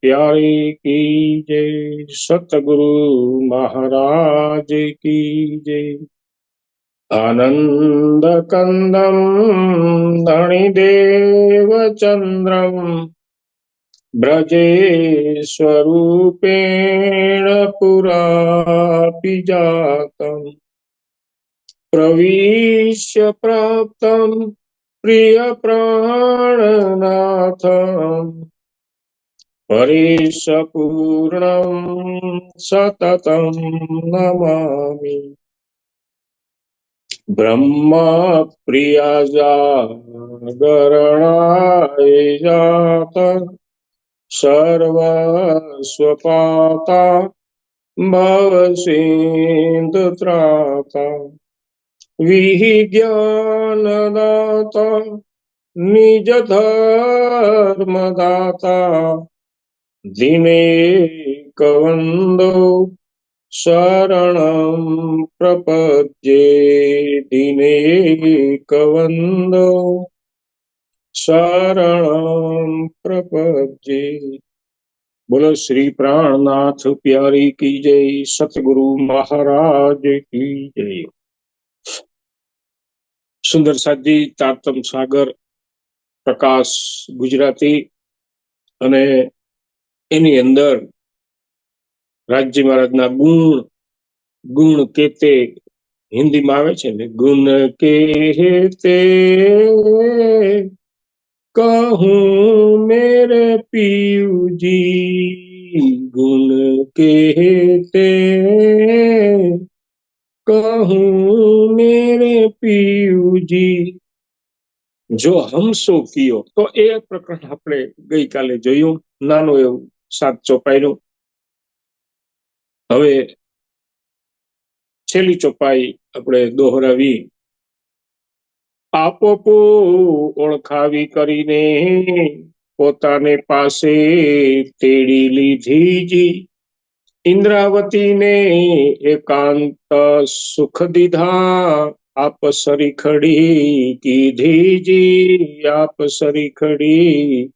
प्यारे की जय सतगुरु महाराज की जय आनंद कंदम धणिदेव चंद्रम ब्रजे स्वरूपेण पुरा जातम् प्रविश्य प्राप्तं प्रियप्राणनाथम् પરિસપૂર્ણ સતતમ નમામિ બ્રહ્મ પ્રિયા જાગરણાય જાત સર્વસ્વપાતા ભવસિંધત્રાતા વિજ્ઞાનદાતા નિજ ધર્મદાતા દિનેકવંદો શરણમ પ્રપદ્યે દિનેકવંદો શરણમ પ્રપદ્યે બોલો શ્રી પ્રાણનાથ પ્યારી કી જય સતગુરુ મહારાજ કી જય સુંદર સાજી તારતમ સાગર પ્રકાશ ગુજરાતી અને એની અંદર રાજ્ય મહારાજના ગુણ ગુણ કેતે હિન્દીમાં આવે છે ને, ગુણ કેતે કહું મેરે પીયુજી, ગુણ કેતે કહું મેરે પીયુજી. જો હમસો કિયો, તો એ પ્રકરણ આપણે ગઈકાલે જોયું, નાનું એવું સાત ચોપાઈનું હવે છેલ્લી ચોપાઈ આપણે દોહરાવી. આપો ઓળખાવી કરીને પોતાને પાસે તેડી લીધીજી ઇન્દ્રાવતીને એકાંત સુખ દીધા, આપ સરી સરીખડી કીધીજી આપ સરીખડી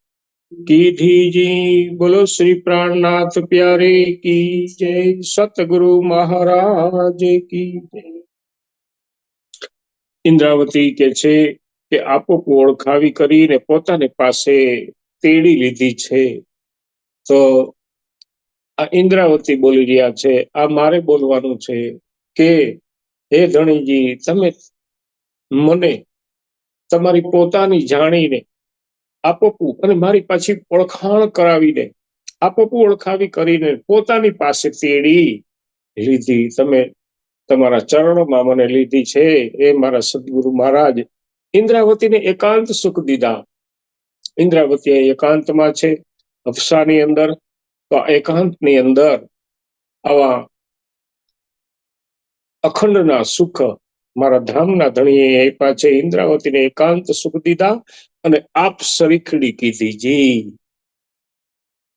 કીધીજી, બોલો શ્રી પ્રાણનાથ પ્યારે, કી જય સતગુરુ મહારાજ, કી જય. ઇન્દ્રાવતી કે છે કે આપો ઓળખાવી કરીને પોતાને પાસે તેડી લીધી છે. તો આ ઇન્દ્રાવતી બોલી રહ્યા છે, આ મારે બોલવાનું છે કે, હે ધણીજી, તમે મને તમારી પોતાની જાણીને આપોપુ અને મારી પાછી ઓળખાણ કરાવીને, આપોપુ ઓળખાવી કરીને પોતાની પાસે તેડી લીધી. તમે તમારા ચરણોમાં મને લીધી છે. એ મારા સદગુરુ મહારાજ ઇન્દ્રાવતીને એકાંત સુખ દીધા. ઇન્દ્રાવતી એકાંતમાં છે. અફસાની અંદર તો એકાંતની અંદર આવા અખંડના સુખ મારા ધામના ધણીએ આપ્યા છે. ઇન્દ્રાવતીને એકાંત સુખ દીધા. અને આપ સરીખડી કીધી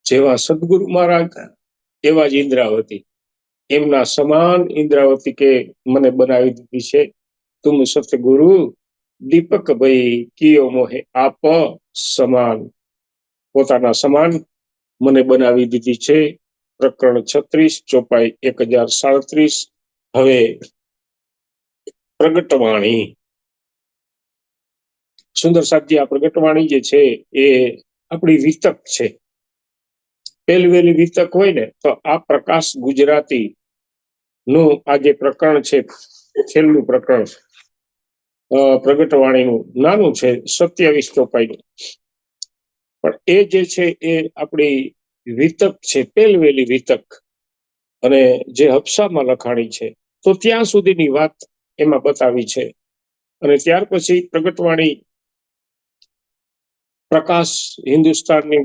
જેવા સદગુરુ મહારાજ, એવા જ ઇન્દ્રાવતી. એમના સમાન ઇન્દ્રાવતી કે મને બનાવી દીધી છે. તુમ સતગુરુ, દીપક કિયો મોહે આપ સમાન. પોતાના સમાન મને બનાવી દીધી છે. પ્રકરણ છત્રીસ, ચોપાઈ એક હજાર સાડત્રીસ. હવે પ્રગટવાણી. સુંદર સાધ્ય આ પ્રગટવાણી જે છે એ આપણી વિતક છે. પહેલી વહેલી વિતક હોય ને, તો આ પ્રકાશ ગુજરાતી નું આ જે પ્રકરણ છે, છેલ્લું પ્રકરણ પ્રગટવાણીનું નાનું છે, સત્યાવીસ ચોપાઈનું. પણ એ જે છે એ આપણી વિતક છે પહેલવેલી વિતક, અને જે હપ્સામાં લખાણી છે, તો ત્યાં સુધીની વાત એમાં બતાવી છે. અને ત્યાર પછી પ્રગટવાણી પ્રકાશ હિન્દુસ્તાનની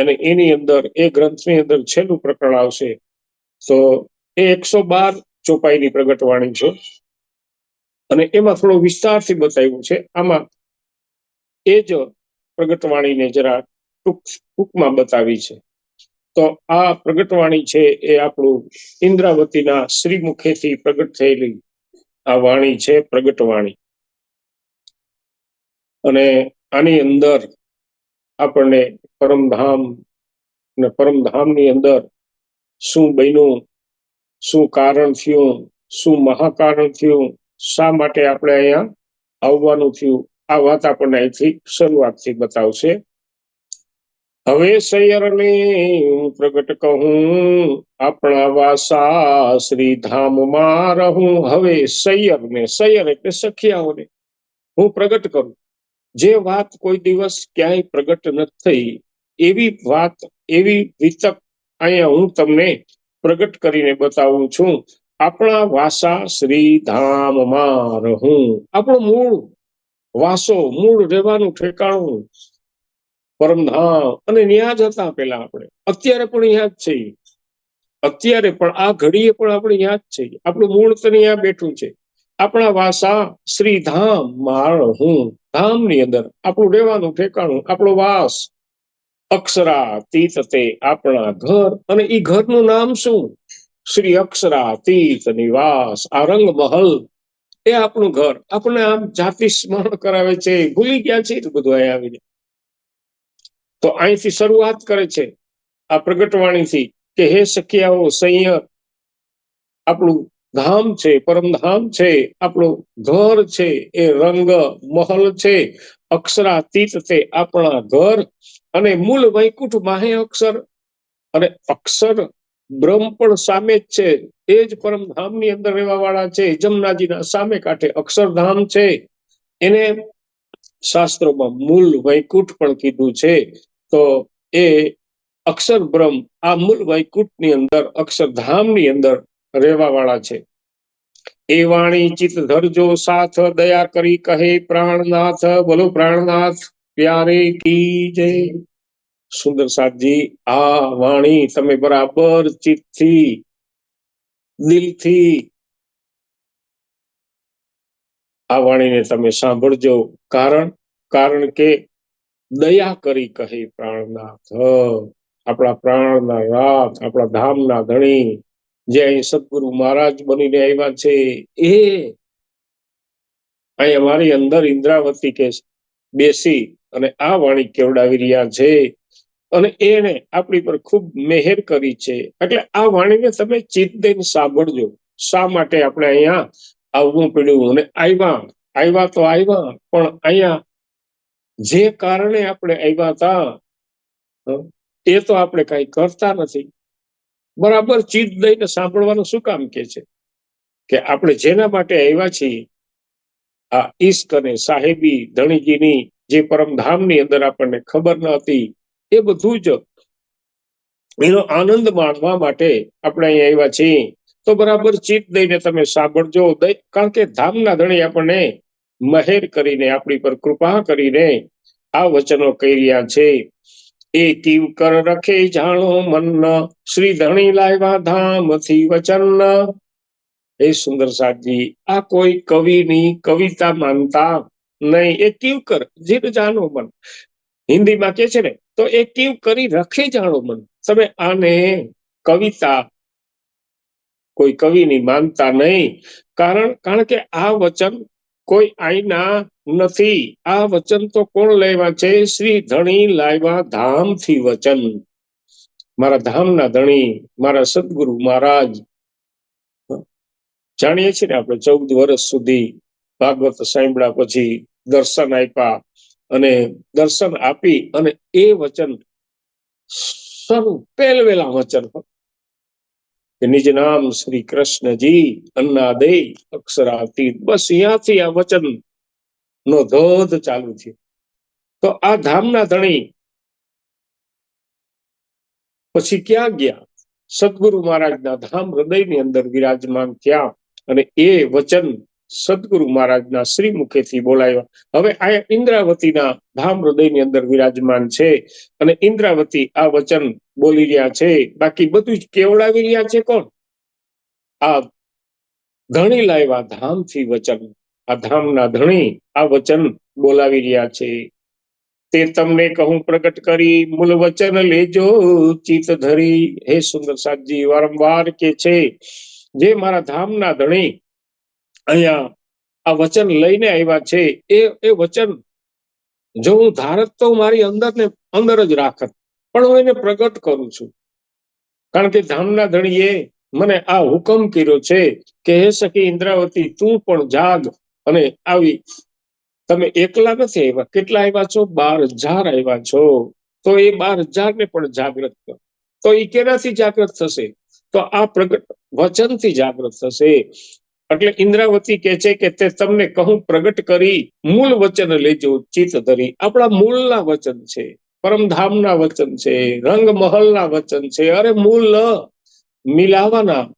અને એની અંદર, એ ગ્રંથની અંદર છેલ્લું પ્રકરણ આવશે. તો એ એકસો બાર ચોપાઈની પ્રગટવાણી છે. અને એમાં થોડો વિસ્તારથી બતાવ્યું છે. આમાં એ જ પ્રગટવાણીને જરા ટૂંક, ટૂંકમાં બતાવી છે. તો આ પ્રગટવાણી છે એ આપણું ઇન્દ્રાવતીના શ્રીમુખેથી પ્રગટ થયેલી આ વાણી છે પ્રગટવાણી. અને આની અંદર આપણને પરમધામ અને પરમધામની અંદર શું બન્યું, શું કારણ થયું, શું મહાકારણ થયું, શા માટે આપણે અહીંયા આવવાનું થયું, આ વાત આપણને અહીંથી શરૂઆતથી બતાવશે. હવે સૈયરને હું પ્રગટ કહું, આપણા વાસા શ્રી ધામમાં રહું. હવે સૈયરને સૈયર એટલે સખિયાઓને હું પ્રગટ કરું. જે વાત કોઈ દિવસ ક્યાંય પ્રગટ નથી થઈ, એવી વાત, એવી વિતક અહીંયા હું તમને પ્રગટ કરીને બતાવું છું. આપણા વાસા શ્રી ધામમાં રહું. આપણું મૂળ વાસો, મૂળ રહેવાનું ઠેકાણું પરમધામ અને ન્યા જ હતા પેલા આપણે. અત્યારે પણ યાદ છે. અત્યારે પણ, આ ઘડીએ પણ આપણે યાદ છે. આપણું મૂળ તો ન્યા બેઠું છે. આપણા વાસા શ્રી ધામમાં હું ધામની અંદર આપણું રહેવાનું ઠેકાણું, આપણો વાસ, અક્ષરા તીત તે આપણા ઘર. અને એ ઘરનું નામ શું? શ્રી અક્ષરા તીત નિવાસ, આ રંગ મહલ એ આપણું ઘર. આપણને આમ જાતિ સ્મરણ કરાવે છે. ભૂલી ગયા છે એ બધું અહીંયા આવીને. તો અહીંથી શરૂઆત કરે છે આ પ્રગટવાણીથી કે, હે સખિયાઓ સંયર આપણું ધામ છે, પરમધામ છે, આપણું ઘર છે, એ રંગ મહલ છે, અક્ષરાતીત તે આપણા ઘર અને મૂળ વૈકુંઠ માહે અક્ષર અને અક્ષર બ્રહ્મ પણ સામે જ છે. એ જ પરમધામની અંદર રહેવા વાળા છે. જમનાજીના સામે કાંઠે અક્ષરધામ છે. એને શાસ્ત્રોમાં મૂળ વૈકુંઠ પણ કીધું છે. તો એ અક્ષર બ્રહ્મ, આ મૂળ વૈકુંઠની અંદર અક્ષરધામની અંદર રહેવા વાળા છે. એ વાણી ચિત ધરજો સાથ દયા કરી કહે પ્રાણનાથ, બોલો પ્રાણનાથ, પ્યારે કી જય. સુંદર સાધજી, આ વાણી તમે બરાબર ચિત્તથી, દિલથી, આ વાણીને તમે સાંભળજો. કારણ કારણ કે દયા કરી કહે પ્રાણનાથ. આપણા પ્રાણના નાથ આપણા ધામના ધણી જે અહીં સદગુરુ મહારાજ બનીને આવ્યા છે, એ અહીં અમારી અંદર ઇન્દ્રાવતી કે બેસી અને આ વાણી કેવડાવી રહ્યા છે. અને એને આપણી પર ખૂબ મહેર કરી છે. એટલે આ વાણીને તમે ચિત્ત દઈને સાંભળજો. શા માટે આપણે અહીંયા આવવું પડ્યું? અને આવ્યા આવ્યા તો આવ્યા, પણ અહીંયા જે કારણે આપણે આવ્યા હતા એ તો આપણે કઈ કરતા નથી. બરાબર ચિત્ત દઈને સાંભળવાનું શું કામ કે છે? કે આપણે જેના માટે આવ્યા છીએ, આ ઈશ્ક અને સાહેબી ધણીજીની જે પરમધામની અંદર આપણને ખબર ન હતી, એ બધું જ એનો આનંદ માણવા માટે આપણે અહીંયા આવ્યા છીએ. તો બરાબર ચિત્ત દઈને તમે સાંભળજો. કારણ કે ધામના ધણી આપણને મહેર કરીને, આપણી પર કૃપા કરીને આ વચનો કહી રહ્યા છે. એ તીવ કર રખે જાણો મન શ્રી ધણી લાવ્યા ધામથી વચન. એ સુંદર સાજી આ કોઈ કવિની કવિતા માનતા નહીં. એ તીવ કર જીર જાણો મન. હિન્દીમાં કે છે ને, તો એ કીવ કરી રખે જાણો મન. તમે આને કવિતા કોઈ કવિની માનતા નહીં. કારણ કારણ કે આ વચન કોઈ આઈના નથી. આ વચન તો કોણ લેવા છે? શ્રી ધણી લાવ્યા ધામથી વચન. મારા ધામના ધણી, મારા સદગુરુ મહારાજ. જાણીએ છીએ ને આપણે ચૌદ વર્ષ સુધી ભાગવત સાંભળ્યા પછી દર્શન આપ્યા અને દર્શન આપી અને એ વચન શરૂ પહેલવેલા વચન. નિજ નામ શ્રી કૃષ્ણજી અન્નાદે અક્ષરાતીત બસ અહીંયાથી આ વચન નો ધોધ ચાલુ છે તો આ ધામના ધણી પછી ક્યાં ગયા? સદગુરુ મહારાજના ધામ હૃદયની અંદર વિરાજમાન થયા અને એ વચન સદગુરુ મહારાજના શ્રી મુખેથી બોલાવ્યા હવે આ ઇન્દ્રાવતીના ધામ હૃદયની અંદર વિરાજમાન છે અને ઇન્દ્રાવતી આ વચન બોલી રહ્યા છે. બાકી બધું જ કેવડાવી રહ્યા છે કોણ? આ ધણી લાવ્યા ધામથી વચન. આ ધામના ધણી આ વચન બોલાવી રહ્યા છે. તે તમને કહું, પ્રગટ કરી, મૂળ વચન લેજો. ચિત ધરી, હે સુંદર સાતજી વારંવાર કે છે, જે મારા ધામના ધણી અહીંયા આ વચન લઈને આવ્યા છે, એ એ વચન જો હું ધારત તો મારી અંદર ને અંદર જ રાખત, પણ હું એને પ્રગટ કરું છું. કારણ કે ધામના ધણીએ મને આ હુકમ કર્યો છે કે, હે સખી ઇન્દ્રાવતી, તું પણ જાગ. અને આવી તમે એકલા નથી આવ્યા. કેટલા આવ્યા છો? બાર હજાર આવ્યા છો. તો એ બાર હજાર ને પણ જાગૃત કરો. તો એ કેનાથી જાગૃત થશે? તો આ પ્રગટ વચનથી જાગૃત થશે. એટલે ઇન્દ્રાવતી કે છે કે તે તમને કહું, પ્રગટ કરી, મૂળ વચન લેજો, ચિત્ત ધરી. આપણા મૂળના વચન છે. પરમધામના વચન છે. રંગ મહલના વચન છે. અરે મૂળ મિલાવાના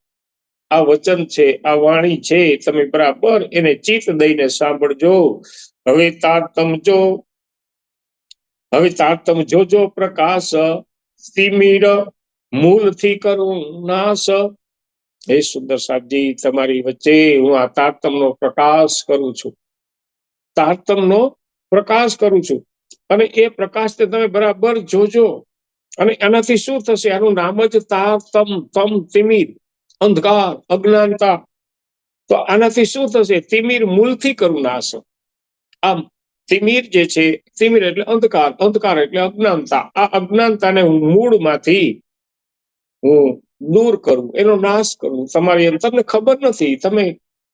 આ વચન છે, આ વાણી છે, તમે બરાબર એને ચિત્ત દઈને સાંભળજો. હવે તારતમજો હવે તારતમ જોજો પ્રકાશ સ્થિમીર મૂળથી કરું નાશ. હે સુંદર સાહેબજી, તમારી વચ્ચે હું આ તારતમનો પ્રકાશ કરું છું. તારતમનો પ્રકાશ કરું છું. અને એ પ્રકાશ તમે બરાબર જોજો. અને એનાથી શું થશે? આનું નામ જ તારતમ તમ તિમિર અંધકાર, અજ્ઞાનતા. તો આનાથી શું થશે? તિમિર મૂળથી નાશ આમ તિમિર જે છે, તિમિર એટલે અંધકાર અંધકાર એટલે અજ્ઞાનતા. આ અજ્ઞાનતાને હું મૂળમાંથી હું દૂર કરું, એનો નાશ કરું. તમારી એમ તમને ખબર નથી, તમે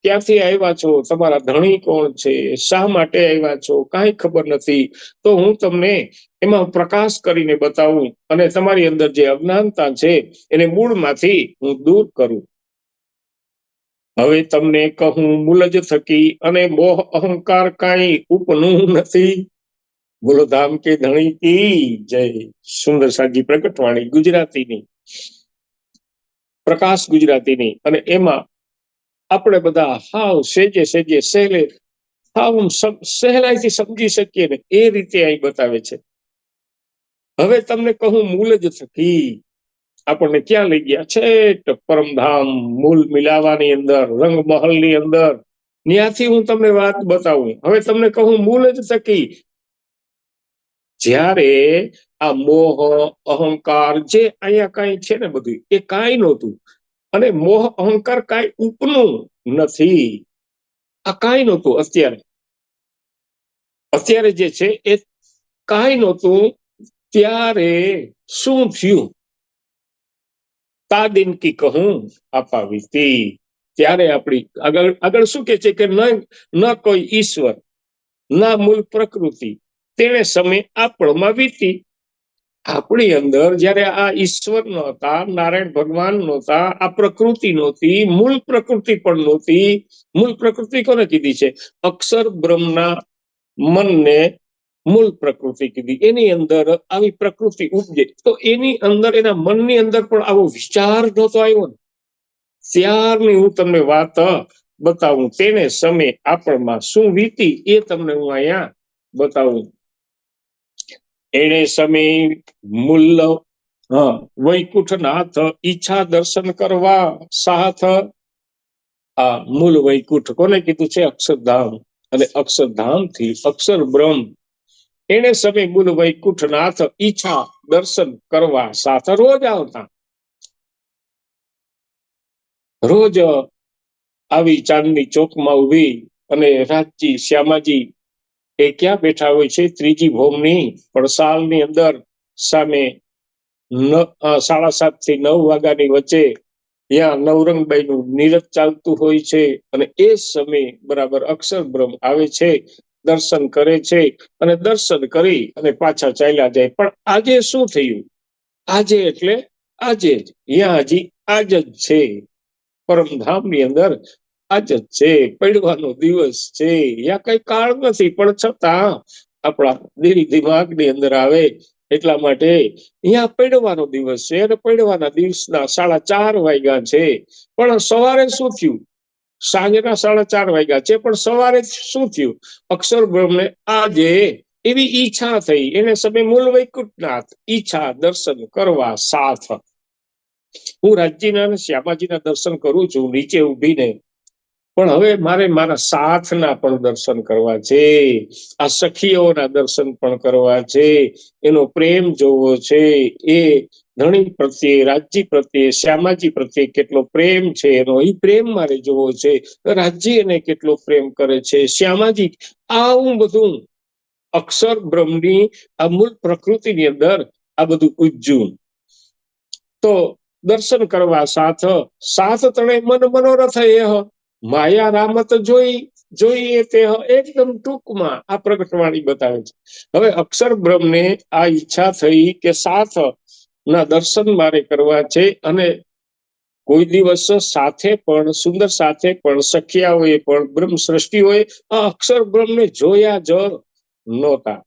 ક્યાંથી આવ્યા છો? તમારા ધણી કોણ છે? શા માટે આવ્યા છો? કાંઈ ખબર નથી. તો હું તમને એમાં પ્રકાશ કરીને બતાવું અને તમારી અંદર જે અજ્ઞાનતા છે એને મૂળમાંથી હું દૂર કરું. હવે તમને કહું, મૂલજ થકી અને મોહ અહંકાર કાંઈ ઉપનું નથી. બોલો કે ધણી કી જય. સુંદર સાજી પ્રગટવાણી ગુજરાતીની. પ્રકાશ ગુજરાતીની અને એમાં આપણે બધા હાવ સેજે સેજે સહેલે હાવ સહેલાઈથી સમજી શકીએ ને એ રીતે અહીં બતાવે છે. હવે તમને કહું મૂલ જ સખી. આપણને ક્યાં લઈ ગયા? છે પરમધામ મૂલ મિલાવાની અંદર રંગમહલની અંદર. ત્યાંથી હું તમને વાત બતાવું. હવે તમને કહું મૂલ જ સખી. જ્યારે આ મોહ, અહંકાર જે અહીંયા કઈ છે ને બધું, એ કાંઈ નહોતું. અને મોહ, અહંકાર કાંઈ ઉપનું નથી. આ કાંઈ નહોતું અત્યારે. અત્યારે જે છે એ કાંઈ નહોતું. ત્યારે શું થયું? તાદિન કી કહું, અપાવીતી. ત્યારે આપણી આગળ આગળ શું કે છે કે ન કોઈ ઈશ્વર, ના મૂળ પ્રકૃતિ તેને સમય આપણમાં વીતી. આપણી અંદર જ્યારે આ ઈશ્વર નહોતા, નારાયણ ભગવાન નહોતા, આ પ્રકૃતિ નહોતી, મૂળ પ્રકૃતિ પણ નહોતી. મૂળ પ્રકૃતિ કોને કીધી છે? અક્ષર બ્રહ્મના મનને મૂળ પ્રકૃતિ કીધી. એની અંદર આવી પ્રકૃતિ ઉપજે. તો એની અંદર, એના મનની અંદર પણ આવો વિચાર નહોતો આવ્યો ને. ત્યારની હું તમને વાત બતાવું. તેને સમય આપણમાં શું વીતી એ તમને હું અહીંયા બતાવું. એને સમય, મૂલ્ય વૈકુંઠનાથ ઈચ્છા દર્શન કરવા સાથ. આ મૂળ વૈકુંઠ કોને કીધું છે? અક્ષરધામ. અને અક્ષરધામથી અક્ષર બ્રહ્મ એને સમય મૂલ વૈકુંઠનાથ ઈચ્છા દર્શન કરવા સાથે રોજ આવતા. રોજ આવી ચાંદની ચોકમાં ઊભી અને રાજજી શ્યામાજી એ ક્યાં બેઠા હોય છે? ત્રીજી ભોમની પડસાલની અંદર સામે સાડા સાતથી નવ વાગ્યાની વચ્ચે ત્યાં નવરંગબાઈ નું નીરજ ચાલતું હોય છે અને એ સમય બરાબર અક્ષર બ્રહ્મ આવે છે. દર્શન કરે છે અને દર્શન કરી અને પાછા ચાલ્યા જાય. પણ આજે શું થયું? આજે એટલે આજે જ અહીંયા હજી આજ જ છે. પરમધામની અંદર આજ જ છે. પડવાનો દિવસ છે. યા કઈ કાળ નથી, પણ છતાં આપણા દિલ દિમાગની અંદર આવે એટલા માટે અહીંયા પડવાનો દિવસ છે અને પડવાના દિવસના સાડા ચાર વાગ્યા છે. પણ સવારે શું થયું? સાંજના સાડા ચાર વાગ્યા છે. પણ સવારે શું થયું? અક્ષર બ્રહ્મને આજે એવી ઈચ્છા થઈ. એને સમય મૂળ વૈકુંઠનાથ ઈચ્છા દર્શન કરવા સાથ હું રાજ્યના અને શ્યામાજીના દર્શન કરું છું. નીચે ઉભીને પણ હવે મારે મારા સાથના પણ દર્શન કરવા છે, આ સખીઓના દર્શન પણ કરવા છે, એનો પ્રેમ જોવો છે, એ ધણી પ્રત્યે, રાજ્ય પ્રત્યે, શ્યામાજી પ્રત્યે કેટલો પ્રેમ છે એનો એ પ્રેમ મારે જોવો છે. રાજ્ય એને કેટલો પ્રેમ કરે છે. શ્યામાજી, આવું બધું અક્ષર બ્રહ્મની આ મૂળ પ્રકૃતિની અંદર આ બધું ઉજ્જું તો દર્શન કરવા સાથ સાથ તણે મન મનોરથ એહ. માયા રામત જોઈ, જોઈએ તે એકદમ ટૂંકમાં આ પ્રગટવાણી બતાવે છે. હવે અક્ષર બ્રહ્મને આ ઈચ્છા થઈ કે સાથ ના દર્શન મારે કરવા છે અને કોઈ દિવસ સાથે પણ, સુંદર સાથે પણ, સખિયાઓએ પણ બ્રહ્મ સૃષ્ટિઓએ આ અક્ષર બ્રહ્મને જોયા જ નહોતા.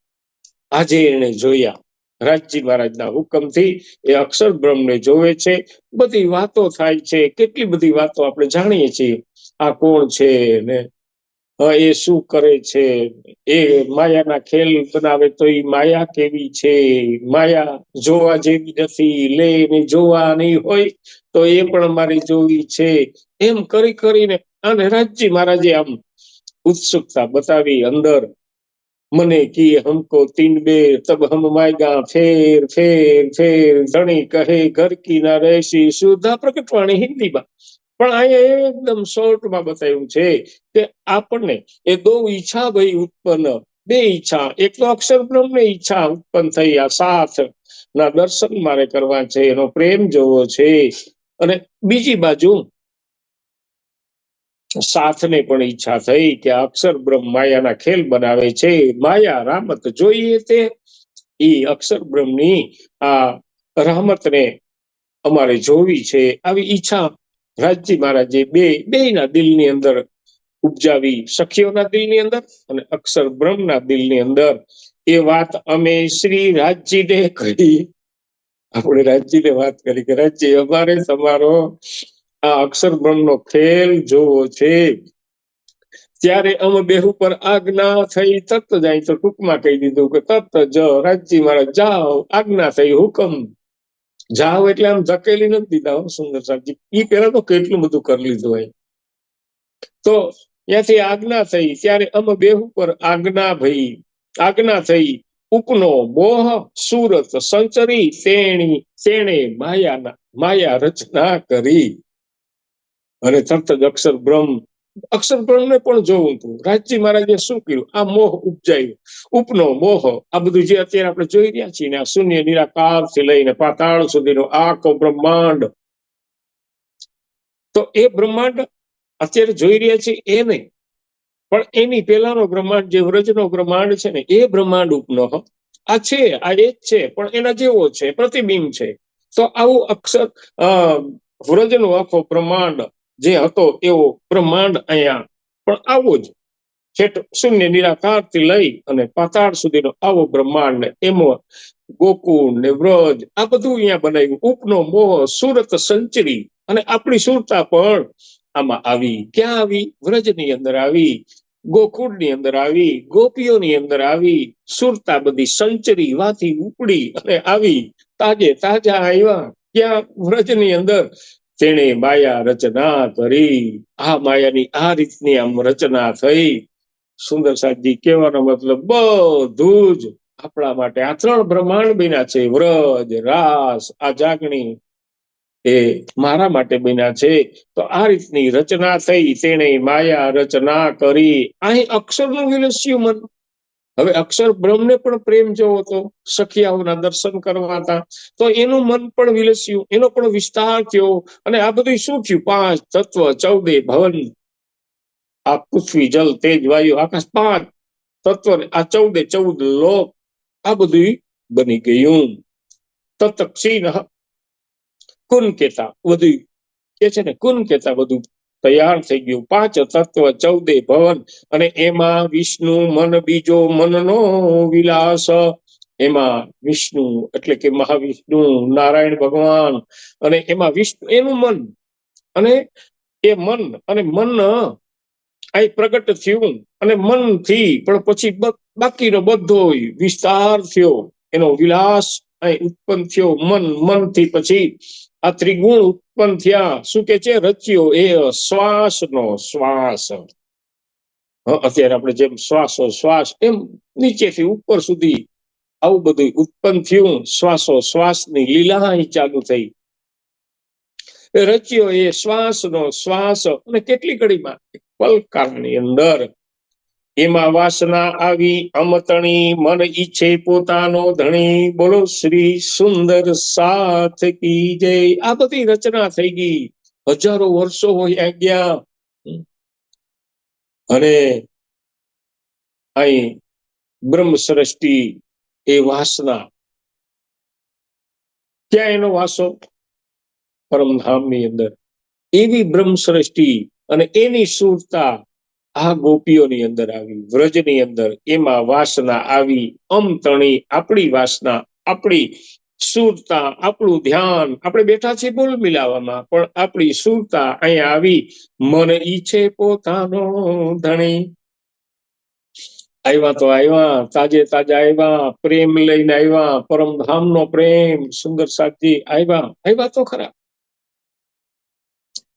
આજે એને જોયા. રાજજી મહારાજના હુકમથી એ અક્ષર બ્રહ્મને જોવે છે. બધી વાતો થાય છે. કેટલી બધી વાતો આપણે જાણીએ છીએ. આ કોણ છે ને? એ શું કરે છે? એ માયાના ખેલ બનાવે તો એ માયા કેવી છે? માયા જોવા જેવી નથી, લે ને જોવા નહીં હોય તો એ પણ મારે જોવી છે. એમ કરી કરીને અને રાજજી મહારાજે આમ ઉત્સુકતા બતાવી અંદર. મને કી હમકો તીન બે તબ હમ માયગા ફેર ફેર ફેર. ધણી કહે, ઘર કી ના રહેશી શુદ્ધા પ્રકટવાણી હિન્દીમાં પણ અહીંયા એકદમ શોર્ટમાં બતાવ્યું છે કે આપણને એ દો ઈચ્છા ભાઈ ઉત્પન્ન, બે ઈચ્છા. એક તો અક્ષર બ્રહ્મને ઈચ્છા ઉત્પન્ન થઈ આ સાથ ના દર્શન મારે કરવા છે. એનો પ્રેમ જોવો છે. અને બીજી બાજુ સાથને પણ ઈચ્છા થઈ કે અક્ષર બ્રહ્મ માયાના ખેલ બનાવે છે. માયા રામત જોઈએ તે. ઈ અક્ષર બ્રહ્મની આ રામતને અમારે જોવી છે. આવી ઈચ્છા રાજજી મહારાજે બે, બેયના દિલની અંદર ઉપજાવી સખીઓના દિલની અંદર અને અક્ષર બ્રહ્મના દિલની અંદર. એ વાત અમે શ્રી રાજજીને કહી આપણે રાજજીને વાત કરી કે, રાજજી, અમારે તમારો આ અક્ષર બ્રહ્મનો ખેલ જોવો છે. ત્યારે અમે બેહુ પર આજ્ઞા થઈ, તત્ત જાય તો ટૂંકમાં કહી દીધું કે તત્ત જ રાજજી મારા જાઓ, આજ્ઞા થઈ, હુકમ. જાઓ એટલે આમ ધકેલી નથી દીધા સુંદર સાહેબજી. ઈ પેલા તો કેટલું બધું કરી લીધું હોય. તો ત્યાંથી આજ્ઞા થઈ, ત્યારે અમે બેહુ પર આજ્ઞા ભઈ, આજ્ઞા થઈ, ઉપનો મોહ, સુરત, સંચરી, તેણી, તેણે માયાના, માયા રચના કરી. અને તરત જ અક્ષર બ્રહ્મ, અક્ષર બ્રહ્મને પણ જોવું હતું. રાજજી મહારાજે શું કર્યું? આ મોહ ઉપજાયું. ઉપનો મોહ, આ બધું જે અત્યારે આપણે જોઈ રહ્યા છીએ આ શૂન્ય નિરાકારથી લઈને પાતાળ સુધીનો આખો બ્રહ્માંડ. તો એ બ્રહ્માંડ અત્યારે જોઈ રહ્યા છીએ એ નહીં. પણ એની પેલાનો બ્રહ્માંડ જે વ્રજનો બ્રહ્માંડ છે ને, એ બ્રહ્માંડ ઉપનો. આ છે, આ એ જ છે, પણ એના જેવો છે, પ્રતિબિંબ છે. તો આવું અક્ષર વ્રજનો આખો બ્રહ્માંડ જે હતો એવો બ્રહ્માંડ અહીંયા પણ આવો જ. છેટ શૂન્ય નિરાકારથી લઈ અને પાતાળ સુધીનો આવો બ્રહ્માંડ ને એમાં ગોકુળ ને વ્રજ આ બધું અહીંયા બનાવ્યું. ઉપનો મોહ, સુરત સંચરી અને આપણી સુરતા પણ આમાં આવી. ક્યાં આવી? વ્રજની અંદર આવી, ગોકુળની અંદર આવી, ગોપીઓની અંદર આવી, સુરતા બધી સંચરી, વાથી ઉપડી અને આવી. તાજે તાજા આવ્યા. ક્યાં? વ્રજની અંદર તેણે માયા રચના કરી. આ માયાની આ રીતની આમ રચના થઈ. સુંદર સાહેબજી કહેવાનો મતલબ બધું જ આપણા માટે આ ત્રણ બ્રહ્માંડ બન્યા છે. વ્રજ, રાસ, આ જાગણી એ મારા માટે બન્યા છે. તો આ રીતની રચના થઈ. તેણે માયા રચના કરી. અહીં અક્ષરનું વિલસ્યું મન હવે અક્ષર બ્રહ્મને પણ પ્રેમ જેવો હતો. સખિયાઓના દર્શન કરવા હતા. તો એનું મન પણ વિલસ્યું. એનો પણ વિસ્તાર થયો. અને આ બધું શું થયું? પાંચ તત્વ, ચૌદે ભવન. આ પૃથ્વી, જલ, તેજ, વાયુ, આકાશ, પાંચ તત્વ આ ચૌદે ચૌદ લોક. આ બધું બની ગયું. તત ક્ષીણ કુન કેતા બધું કે છે ને? કુન કેતા બધું. તૈયાર થઈ ગયું. પાંચ તત્વ ચૌદે ભવન અને એમાં વિષ્ણુ મન બીજો મનનો વિલાસ. એમાં વિષ્ણુ એટલે કે મહાવિષ્ણુ, નારાયણ ભગવાન અને એમાં વિષ્ણુ, એનું મન અને એ મન અને મન અહીં પ્રગટ થયું અને મનથી પણ પછી બાકીનો બધો વિસ્તાર થયો. એનો વિલાસ અહીં ઉત્પન્ન થયો મન, મનથી પછી આ ત્રિગુણ ઉત્પન્ન થયા. શું કે છે? રચ્યો. એ શ્વાસનો શ્વાસ. અત્યારે આપણે જેમ શ્વાસો, શ્વાસ એમ નીચેથી ઉપર સુધી આવું બધું ઉત્પન્ન થયું. શ્વાસો, શ્વાસની લીલા ચાલુ થઈ. રચ્યો એ શ્વાસનો શ્વાસ. અને કેટલી ઘડીમાં પલકારની અંદર. એમાં વાસના આવી, અમતણી મન ઈચ્છે પોતાનો ધણી. બોલો, શ્રી સુંદર સાથ કી જય. આ બધી રચના થઈ ગઈ. હજારો વર્ષો હોય ગયા અને અહીં બ્રહ્મ સૃષ્ટિ એ વાસના. ક્યાં એનો વાસો? પરમધામની અંદર. એવી બ્રહ્મ સૃષ્ટિ અને એની સુરતા આ ગોપીઓની અંદર આવી, વ્રજની અંદર એમાં વાસના આવી, અમ તણી, આપણી વાસના, આપણી સુરતા, આપણું ધ્યાન. આપણે બેઠા છીએ બોલ મિલાવવામાં પણ આપણી સુરતા અહીંયા આવી. મન ઈચ્છે પોતાનો ધણી. આવ્યા તો આવ્યા, તાજે તાજા આવ્યા, પ્રેમ લઈને આવ્યા પરમધામ નો પ્રેમ, સુંદર સાથી આવ્યા. આવ્યા તો ખરા.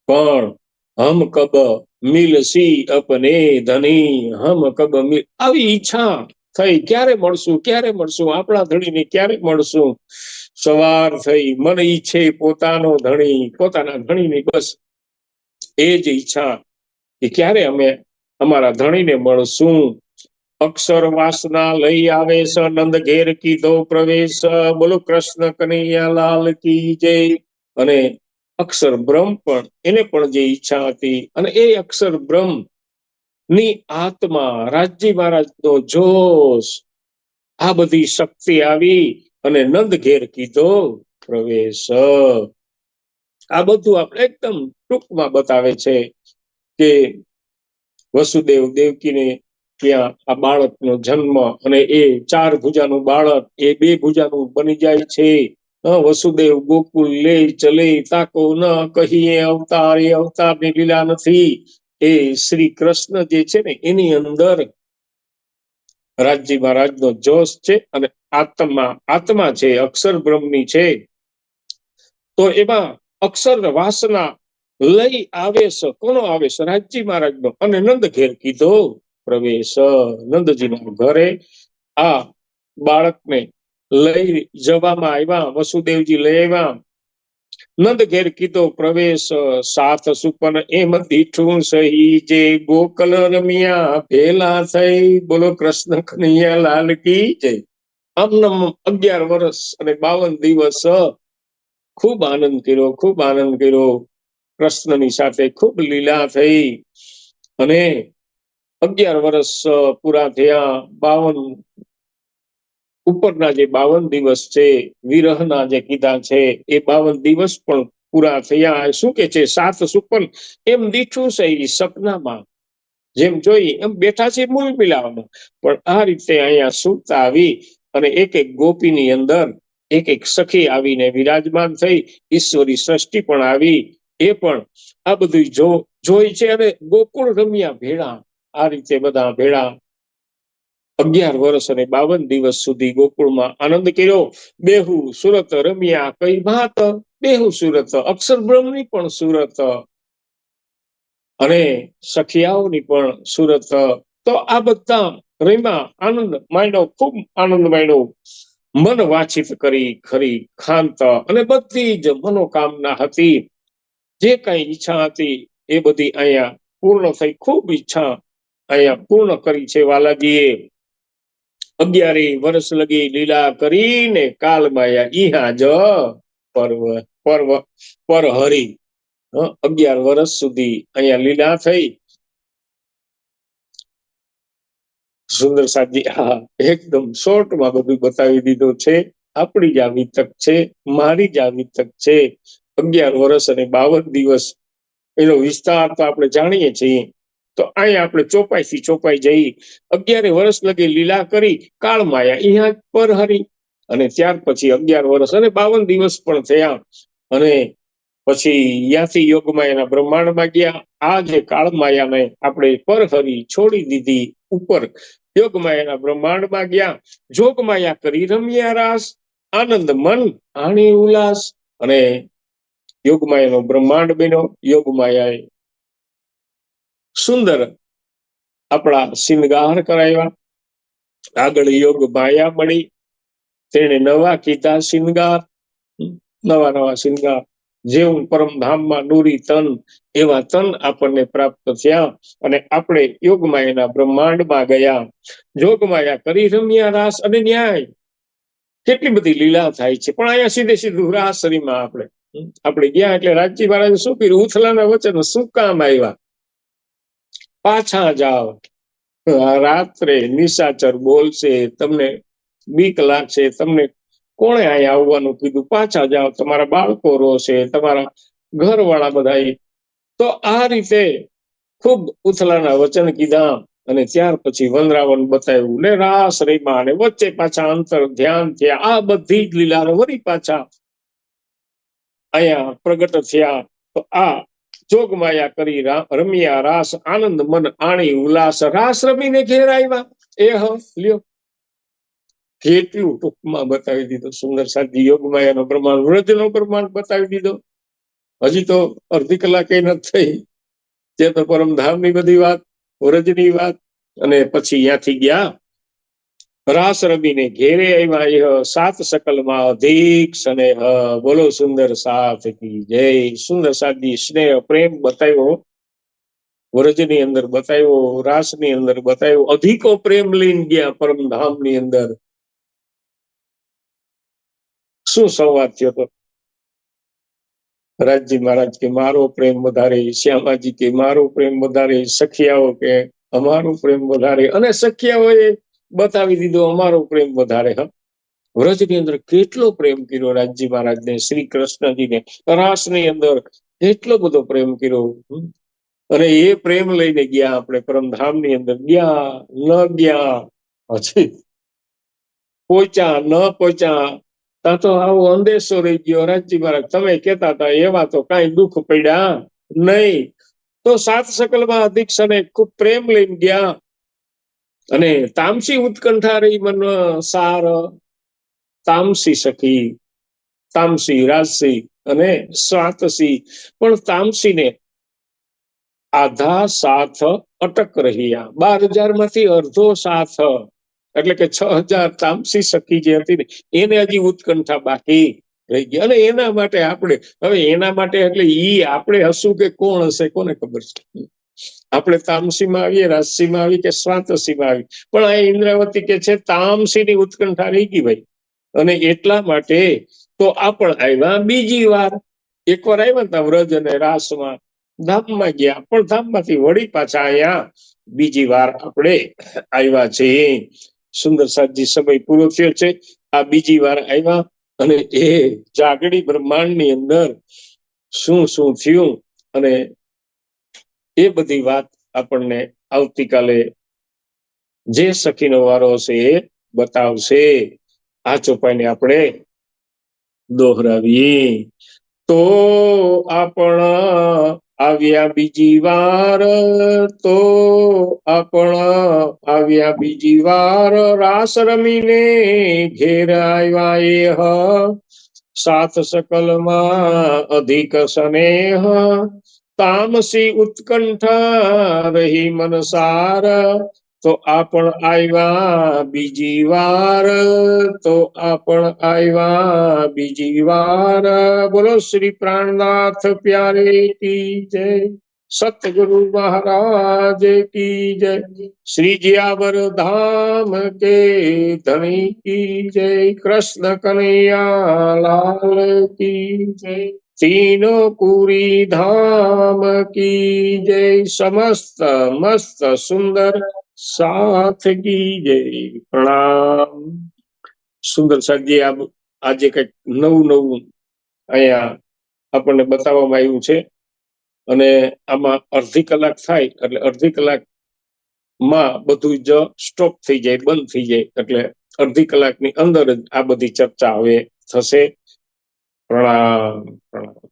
પણ હમ કબ મિલસી અપને ધની? હમ કબ મિલ આવી ઈચ્છા થઈ. ક્યારે મળશું? ક્યારે મળશું? આપણા ધણીને ક્યારે મળશું? સવાર થઈ. મન ઈચ્છે પોતાનો ધણી. પોતાના ધણીની બસ એ જ ઈચ્છા કે ક્યારે અમે અમારા ધણીને મળશું? અક્ષર વાસના લઈ આવે છે નંદ ઘેર કીધો પ્રવેશ. બોલો કૃષ્ણ કનૈયા લાલ કી જય. અને અક્ષર બ્રહ્મ પણ એને પણ જે ઈચ્છા હતી અને એ અક્ષર બ્રહ્મની આત્મા રાજજી મહારાજનો જોશ, આ બધી શક્તિ આવી અને નંદ ઘેર કીધો, પ્રવેશ. આ બધું આપણે એકદમ ટૂંકમાં બતાવે છે કે વસુદેવ દેવકીને ત્યાં આ બાળકનો જન્મ અને એ ચાર ભુજાનું બાળક, એ બે ભુજાનું બની જાય છે. વસુદેવ ગોકુલ લે, ચલે, તાકો ન કહીએ અવતાર એ અવતારની લીલા નથી. એ શ્રી કૃષ્ણ જે છે ને, એની અંદર રાજજી મહારાજનો જોશ છે અને આત્મા આત્મા છે, અક્ષર બ્રહ્મની છે. તો એમાં અક્ષર વાસના લઈ આવે છે કોનો આવે છે રાજજી મહારાજનો. અને નંદ ઘેર કીધો, પ્રવેશ. નંદજીના ઘરે આ બાળકને લઈ જવામાં આવ્યા, વસુદેવજી લઈ આવ્યા. નંદ ઘેર કીધો, પ્રવેશ સાથ સુપન એમ દીઠું સહી જે ગોકલ રમિયા, ભેલા થઈ. બોલો, કૃષ્ણ કનૈયા લાલ કી જય. આમનમ અગિયાર વર્ષ અને બાવન દિવસ ખૂબ આનંદ કર્યો, ખૂબ આનંદ કર્યો. કૃષ્ણની સાથે ખૂબ લીલા થઈ અને અગિયાર વર્ષ પૂરા થયા. બાવન ઉપરના જે બાવન દિવસ છે, વિરહના જે કીધા છે, એ બાવન દિવસ પણ પૂરા થયા. શું કે છે? સાત સુપન. એમ દીઠું છે એ સપનામાં. જેમ જોઈ, એમ બેઠા છે મૂળ મિલાવવામાં પણ આ રીતે અહીંયા સુરતા આવી અને એક એક ગોપીની અંદર એક એક સખી આવીને વિરાજમાન થઈ. ઈશ્વરી સૃષ્ટિ પણ આવી. એ પણ આ બધું જો, જોઈ છે અને ગોકુળ રમ્યા ભેળા. આ રીતે બધા ભેળા અગિયાર વર્ષ અને બાવન દિવસ સુધી ગોકુળમાં આનંદ કર્યો. બેહુ સુરત રમ્યા, કઈ ભાત બેહુ સુરત, અક્ષર બ્રહ્મની પણ સુરત. અને સખિયાઓની પણ સુરત. તો આ બધા રમ્યા, આનંદ માંડ્યો, ખૂબ આનંદ માંડ્યો. મન વાંચિત કરી ખરી ખાંત. અને બધી જ મનોકામના હતી. જે કઈ ઈચ્છા હતી એ બધી અહીંયા પૂર્ણ થઈ. ખૂબ ઈચ્છા અહીંયા પૂર્ણ કરી છે વાલાજીએ. અગિયારે વર્ષ લગી લીલા કરીને કાલ માયા ઈહા જ પર્વ પર્વ પર હરી અગિયાર વર્ષ સુધી અહીંયા લીલા થઈ. સુંદર સાજી હા, એકદમ શોર્ટમાં બધું બતાવી દીધું છે. આપણી જ આ વિતક છે, મારી જ આ વિતક છે. અગિયાર વર્ષ અને બાવન દિવસ. એનો વિસ્તાર તો આપણે જાણીએ છીએ. તો અહીંયા આપણે ચોપાઈથી ચોપાઈ જઈ અગિયારે વર્ષ લગી લીલા કરી કાળ માયા અહીંયા પર હરી. અને ત્યાર પછી અગિયાર વર્ષ અને બાવન દિવસ પણ થયા. અને પછી યાસી યોગમાં એના બ્રહ્માંડમાં ગયા. આ જે કાળ માયાને આપણે પરહરી છોડી દીધી ઉપર. યોગમાયાના બ્રહ્માંડમાં ગયા. જોગમાયા કરી રમ્યા રાસ. આનંદ, મન, આણી ઉલ્લાસ. અને યોગમાયાનો બ્રહ્માંડ બન્યો. યોગમાયાએ સુંદર આપણા શિંગાર કરાવ્યા. આગળ યોગ ભાયા મળી. તેને નવા કીધા શિંગાર નવા નવા શિંગાર જેવું પરમધામમાં નૂરી તન, એવા તન આપણને પ્રાપ્ત થયા અને આપણે યોગમાયાના બ્રહ્માંડમાં ગયા. જોગમાયા કરી રમ્યા રાસ અને ન્યાય. કેટલી બધી લીલા થાય છે. પણ અહીંયા સીધે સીધું રાસરીમાં આપણે. આપણે ગયા એટલે રાજજી મહારાજ શું કર્યું? ઉથલાના વચન શું કામ આવ્યા? પાછા જાઓ. રાત્રે નિશાચર બોલશે, તમને બીક લાગશે, તમને કોણે અહીંયા આવવાનું કીધું? પાછા જાઓ, તમારા બાળકો રોશે, તમારા ઘરવાળા બધા તો આ રીતે ખૂબ ઉથલાના વચન કીધા અને ત્યાર પછી વનરાવન બતાવ્યું ને રાસ રહીમાં અને વચ્ચે પાછા અંતર ધ્યાન થયા આ બધી જ લીલાનો વળી પાછા અહીંયા પ્રગટ થયા. તો આ જોગમાયા કરી રમ્યા રાસ, આનંદ, મન, આણી, ઉલ્લાસ, રાસ રમીને ઘેર આવ્યા. એ હ લ્યો. કેટલું ટૂંકમાં બતાવી દીધો. સુંદર સાધી યોગમાયાનો પ્રમાણ વ્રજનો પ્રમાણ બતાવી દીધો. હજી તો અડધી કલાકે નથી થઈ. તે તો પરમધામની બધી વાત વ્રજની વાત. અને પછી ત્યાંથી ગયા. રાસ રમીને ઘેરે આવ્યા સાત સકલમાં અધિક સ્નેહ. બોલો સુંદર સાથ કી જય. સુંદર સાદી સ્નેહ, પ્રેમ બતાવ્યો. વ્રજની અંદર બતાવ્યો, રાસની અંદર બતાવ્યો. અધિકો પ્રેમ લઈને ગયા પરમધામની અંદર. શું સંવાદ થયો તો? રાજજી મહારાજ કે, મારો પ્રેમ વધારે, શ્યામાજી કે, મારો પ્રેમ વધારે, સખિયાઓ કે, અમારો પ્રેમ વધારે. અને સખિયાઓએ બતાવી દીધો અમારો પ્રેમ વધારે, હા. વ્રજની અંદર કેટલો પ્રેમ કર્યો રાજજી મહારાજને, શ્રી કૃષ્ણજીને, રાસની અંદર કેટલો બધો પ્રેમ કર્યો. અને એ પ્રેમ લઈને ગયા આપણે, પરમધામની અંદર ગયા, ન ગયા, પછી પહોંચ્યા, ન પહોંચ્યા. ત્યાં તો આવો અંદેશો રહી ગયો રાજજી મહારાજ, તમે કેતા હતા, એવા તો કાંઈ દુઃખ પડ્યા નહીં. તો સાત સકલમાં અધિક સને ખૂબ પ્રેમ લઈને ગયા. અને તામસી ઉત્કંઠા રહી મન સાર, તામસી સખી, તામસી રાજસી અને સ્વાતસી. પણ તામસીને આધા સાથ અટક રહ્યા. બાર હજારમાંથી અડધો સાથ, એટલે કે છ હજાર તામસી સખી જે હતી ને, એને હજી ઉત્કંઠા બાકી રહી ગઈ. અને એના માટે આપણે, હવે એના માટે એટલે ઈ આપણે હશું કે કોણ હશે, કોને ખબર છે? આપણે તામસીમાં આવીએ રાજસીમાં આવી કે સ્વાતસીમાં આવી પણ આ ઇન્દ્રાવતી કે છે તામસીની ઉત્કંઠા રહી ગઈ ભાઈ. અને એટલા માટે તો આપણ આવ્યા. બીજી વાર એકવાર આવ્યા હતા વ્રજ અને રાસમાં. ધામમાં ગયા, પણ ધામમાંથી વળી પાછા અહીંયા બીજી વાર આપણે આવ્યા છે. સુંદર સાજી સમય પૂરો થયો છે. આ બીજી વાર આવ્યા અને એ જાગડી બ્રહ્માંડની અંદર શું શું થયું અને એ બધી વાત આપણને આવતીકાલે જે સખીનો વારો હશે એ બતાવશે. આ ચોપાઈને આપણે દોહરાવીએ. તો આપણ આવ્યા બીજી વાર, તો આપણ આવ્યા બીજી વાર, રાસ રમીને ઘેર આવ્યા એ હ. સાથ સકલમાં અધિક સ્નેહ તામસી ઉત્કંઠા રહી મનસાર. તો આપણ આવ્યા બીજી વાર. તો આપણ આવ્યા બીજી વાર. બોલો શ્રી પ્રાણનાથ પ્યારે કી જય. સતગુરુ મહારાજ કી જય. શ્રી જિયાવર ધામ કે ધણી કી જય. કૃષ્ણ કનૈયા લાલ કી જય. તીનો પુરી ધામ કી જય સમસ્ત મસ્ત સુંદર સાથ કી જય પ્રણામ સુંદર સાહેબજી આજે કંઈક નવું નવું અહીંયા આપણને બતાવવામાં આવ્યું છે અને આમાં અડધી કલાક થાય એટલે અડધી કલાકમાં બધું જ સ્ટોપ થઈ જાય, બંધ થઈ જાય એટલે અડધી કલાકની અંદર જ આ બધી ચર્ચા હવે થશે. પ્રણામ પ્રણામ